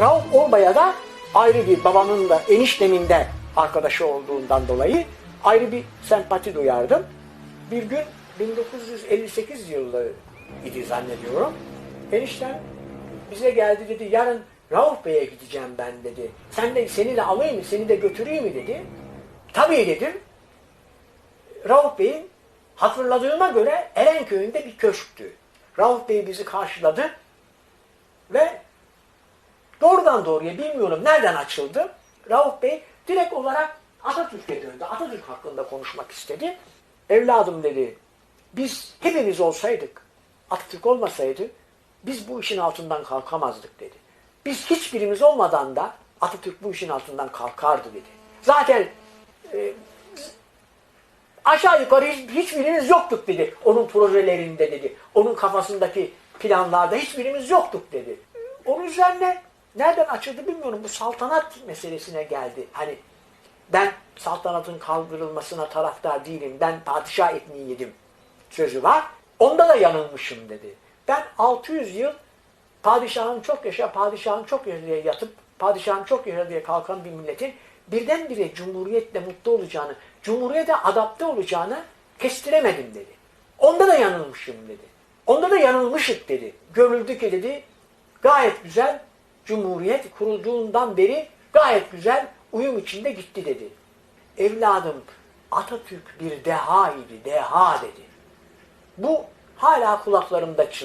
Rauf Orba'ya da ayrı bir babamın da eniştemin de arkadaşı olduğundan dolayı ayrı bir sempati duyardım. Bir gün 1958 yılı idi zannediyorum. Eniştem bize geldi dedi yarın Rauf Bey'e gideceğim ben dedi. Sen de seni de alayım mı seni de götüreyim mi dedi. Tabii dedim. Rauf Bey'in hatırladığıma göre Erenköy'ünde bir köşktü. Rauf Bey bizi karşıladı doğrudan doğruya bilmiyorum nereden açıldı. Rauf Bey direkt olarak Atatürk'e döndü. Atatürk hakkında konuşmak istedi. Evladım dedi, biz hepimiz olsaydık, Atatürk olmasaydı biz bu işin altından kalkamazdık dedi. Biz hiçbirimiz olmadan da Atatürk bu işin altından kalkardı dedi. Zaten e, aşağı yukarı hiç, hiçbirimiz yoktuk dedi. Onun projelerinde dedi. Onun kafasındaki planlarda hiçbirimiz yoktuk dedi. Onun üzerine nereden açıldı bilmiyorum. Bu saltanat meselesine geldi. Hani ben saltanatın kaldırılmasına taraftar değilim. Ben padişah etmeyi sözü var. Onda da yanılmışım dedi. Ben 600 yıl padişahın çok yaşa, padişahın çok yaşa yatıp, padişahın çok yaşa diye kalkan bir milletin birdenbire cumhuriyetle mutlu olacağını, cumhuriyete adapte olacağını kestiremedim dedi. Onda da yanılmışım dedi. Onda da yanılmışık dedi. Görüldü ki dedi, gayet güzel cumhuriyet kurulduğundan beri gayet güzel uyum içinde gitti dedi. Evladım Atatürk bir deha idi, deha dedi. Bu hala kulaklarımda çınlıyor.